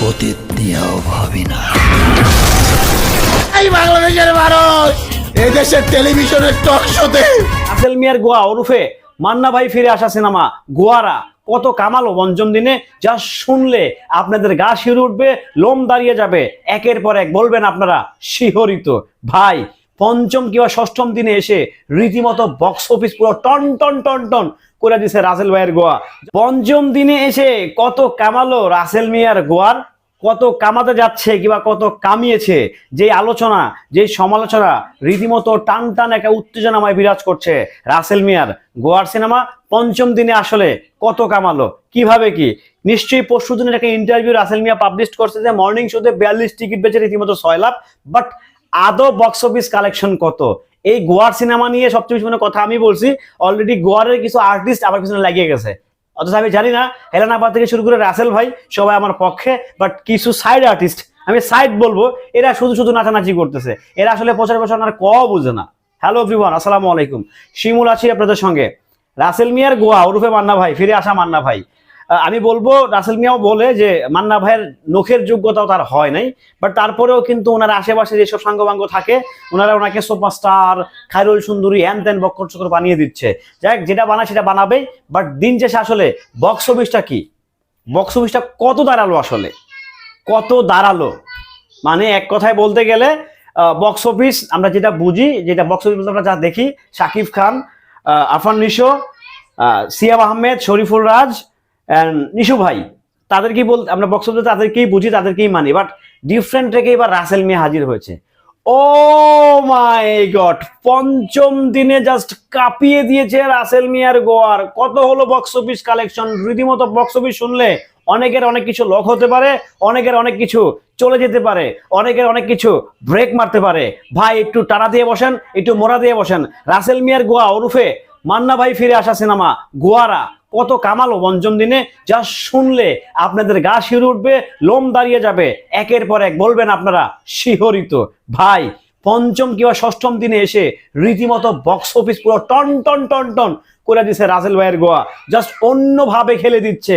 নিয়েও ভাবি না এই বাংলাদেশের মানুষ। এই দেশের টেলিভিশনের টক শোতে। আসেল মিয়ার গোয়া ওরফে মান্না ভাই ফিরে আসা সিনেমা গোয়ারা কত কামালো পঞ্চম দিনে যা শুনলে আপনাদের গা শিউরে উঠবে লোম দাঁড়িয়ে যাবে একের পর এক বলবেন আপনারা শিহরিত। ভাই পঞ্চম কিংবা ষষ্ঠম দিনে এসে রীতিমতো বক্স অফিস পুরো টন টন টন টন করে দিছে রাসেল ভাইয়ের গোয়া। পঞ্চম দিনে এসে কত কামালো রাসেল মিয়ার গোয়ার কত কামাতে যাচ্ছে কিংবা কত কামিয়েছে যে আলোচনা যে সমালোচনা রীতিমতো টান টান একটা উত্তেজনাময় বিরাজ করছে রাসেল মিয়ার গোয়ার সিনেমা, পঞ্চম দিনে আসলে কত কামালো, কীভাবে কি? নিশ্চয়ই পরশু দিনের একটা ইন্টারভিউ রাসেল মিয়া পাবলিশ করছে যে মর্নিং শোতে বিয়াল্লিশ টিকিট বেচে রীতিমতো ছয় লাখ বাট আদৌ বক্স অফিস কালেকশন কত? এই গোয়ার সিনেমা নিয়ে সবচেয়ে বেশি কথা আমি বলছি অলরেডি গোয়ারের কিছু আর্টিস্ট আবার পিছনে লাগিয়ে গেছে। অথচ আমি জানি না হেলানাপা থেকে শুরু করে রাসেল ভাই সবাই আমার পক্ষে বাট কিছু সাইড আর্টিস্ট আমি সাইড বলব, এরা শুধু শুধু নাচানাচি করতেছে। এরা আসলে প্রচার প্রচারণার ক বুঝে না। হ্যালো এভরিওয়ান আসসালামু আলাইকুম। শিমুল আছি আপনাদের সঙ্গে। রাসেল মিয়ার গোয়া ওরুফে মান্না ভাই, ফিরে আসা মান্না ভাই। আমি বলব, রাসেল মিয়াও বলে যে মান্না ভাইয়ের নখের যোগ্যতাও তার হয় নাই বাট তারপরেও কিন্তু ওনার আশেপাশে যেসব সাঙ্গবাঙ্গ থাকে, ওনারা ওনাকে সুপারস্টার খায়রুল সুন্দরী হ্যান ত্যান বক্কর চক্কর বানিয়ে দিচ্ছে। যাই যেটা বানায় সেটা বানাবে বাট দিন শেষে আসলে বক্স অফিসটা কি? বক্স অফিসটা কত দাঁড়াল আসলে? কত দাঁড়াল? মানে এক কথায় বলতে গেলে বক্স অফিস আমরা যেটা বুঝি, যেটা বক্স অফিস আমরা যা দেখি, শাকিব খান আফান নিশো সিয়াম আহমেদ, শরীফুল রাজ নিশু ভাই, তাদেরকেই বল আমরা বক্স অফিসে তাদেরকেই বুঝি, তাদেরকেই মানি বাট ডিফারেন্ট রেখে এবার রাসেল মিয়া হাজির হয়েছে। ও মাই গড পঞ্চম দিনে জাস্ট কাঁপিয়ে দিয়েছে রাসেল মিয়ার গোয়ার। কত হলো বক্স অফিস কালেকশন রীতিমতো বক্স অফিস শুনলে অনেকের অনেক কিছু লক হতে পারে, অনেকের অনেক কিছু চলে যেতে পারে, অনেকের অনেক কিছু ব্রেক মারতে পারে। ভাই, একটু টানা দিয়ে বসেন, একটু মোড়া দিয়ে বসেন। রাসেল মিয়ার গোয়া ওরফে মান্না ভাই ফিরে আসা সিনেমা, গোয়ারা। কত কামালো পঞ্চম দিনে, যা শুনলে আপনাদের গা শিউরে উঠবে, লোম দাঁড়িয়ে যাবে। একের পর এক বলবেন আপনারা, শিহরিত। ভাই, পঞ্চম কিংবা ষষ্ঠম দিনে এসে রীতিমতো বক্স অফিস পুরো টন টন টন টন করে দিচ্ছে রাসেল ভাইয়ের গোয়া। জাস্ট অন্যভাবে খেলে দিচ্ছে।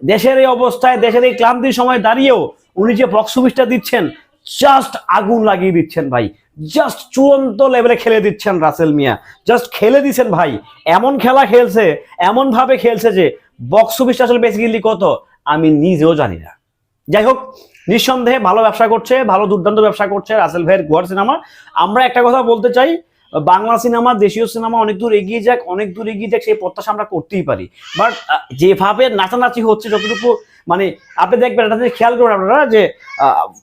দেশের এই অবস্থায়, দেশের এই ক্লান্তির সময় দাঁড়িয়েও উনি যে বক্স অফিসটা দিচ্ছেন জাস্ট আগুন লাগিয়ে দিচ্ছেন ভাই। জাস্ট চূড়ান্ত লেভেলে খেলে দিচ্ছেন রাসেল মিয়া। জাস্ট খেলে দিচ্ছেন ভাই। এমন খেলা খেলছে এমন ভাবে খেলছে যে বক্স অফিসটা আসলে বেসিক্যালি কত? আমি নিজেও জানি না। যাই হোক, নিঃসন্দেহে ভালো ব্যবসা করছে, ভালো দুর্দান্ত ব্যবসা করছে রাসেল ভাইয়ের গোয়ার সিনেমা। আমরা একটা কথা বলতে চাই, বাংলা সিনেমা, দেশীয় সিনেমা অনেক দূর এগিয়ে যাক, অনেক দূর এগিয়ে যাক, সেই প্রত্যাশা আমরা করতেই পারি। বাট যেভাবে নাচানাচি হচ্ছে, যতটুকু মানে আপনি দেখবেন এটা খেয়াল করবেন আপনারা যে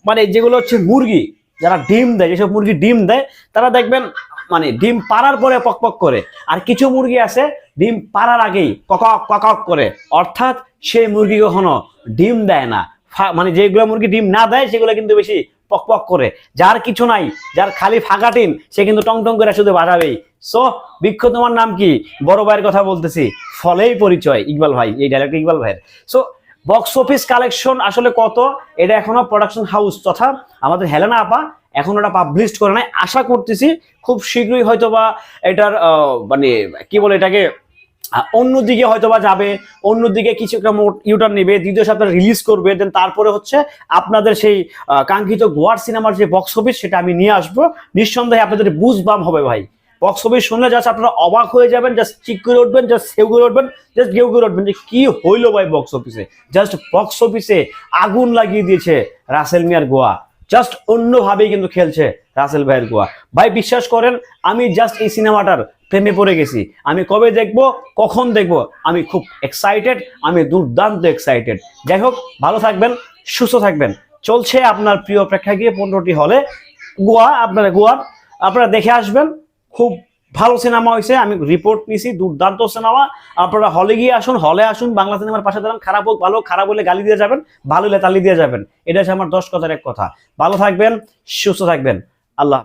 মানে যেগুলো হচ্ছে মুরগি যারা ডিম দেয়, যেসব মুরগি ডিম দেয়, তারা দেখবেন মানে ডিম পাড়ার পরে পকপক করে। আর কিছু মুরগি আছে, ডিম পাড়ার আগেই ককক ককক করে। অর্থাৎ সেই মুরগি কখনো ডিম দেয় না। মানে যেগুলো মুরগি ডিম না দেয়, সেগুলো কিন্তু বেশি পকপক করে। যার কিছু নাই, যার খালি ফাঁকা টিন, সে কিন্তু টং টং করে শুধু বাড়াবেই সো বৃক্ষ তোমার নাম কি? বড় ভাইয়ের কথা বলতেছি। ফলেই পরিচয়, ইকবাল ভাই, এই ডাইরেক্ট ইকবাল ভাইয়ের। সো বক্স অফিস কালেকশন আসলে কত? এটা এখনও প্রোডাকশন হাউস তথা আমাদের হেলেনা আপা এখন ওটা পাবলিশ করে নাই। আশা করতেছি খুব শীঘ্রই হয়তো বা এটার মানে কি বলে এটাকে অন্যদিকে হয়তো বা যাবে, অন্যদিকে কিছু একটা ইউটার নেবে, দ্বিতীয় সপ্তাহে রিলিজ করবে দেন তারপরে হচ্ছে আপনাদের সেই কাঙ্ক্ষিত গোয়ার সিনেমার যে বক্স অফিস সেটা আমি নিয়ে আসব। নিঃসন্দেহে আপনাদের বুঝবাম হবে ভাই। বক্স অফিস শুনলে জাস্ট আপনারা অবাক হয়ে যাবেন জাস্ট চিক করে উঠবেন জাস্ট সেউ করে উঠবেন জাস্ট গেউ করে উঠবেন যে কি হইল ভাই বক্স অফিসে জাস্ট বক্স অফিসে আগুন লাগিয়ে দিয়েছে রাসেল মিয়ার গোয়া। জাস্ট অন্যভাবেই কিন্তু খেলছে রাসেল ভাইয়ের গোয়া। ভাই বিশ্বাস করেন, আমি জাস্ট এই সিনেমাটার প্রেমে পড়ে গেছি। আমি কবে দেখব, কখন দেখব, আমি খুব এক্সাইটেড আমি দুর্দান্ত এক্সাইটেড যাই হোক, ভালো থাকবেন, সুস্থ থাকবেন। চলছে আপনার প্রিয় প্রেক্ষাগৃহে পনেরোটি হলে। গোয়া, আপনারা গোয়া, আপনারা দেখে আসবেন। খুব ভালো সিনেমা হয়েছে আমি রিপোর্ট নিছি, দুর্দান্ত সিনেমা। আপনারা হলে গিয়ে আসুন, হলে আসুন, বাংলা সিনেমার পাশে দাঁড়ান, খারাপ হোক, ভালো খারাপ হলে গালি দিয়ে যাবেন, ভালো হলে তালি দিয়ে যাবেন। এটা হচ্ছে আমার দশ কথার এক কথা। ভালো থাকবেন, সুস্থ থাকবেন। আল্লাহ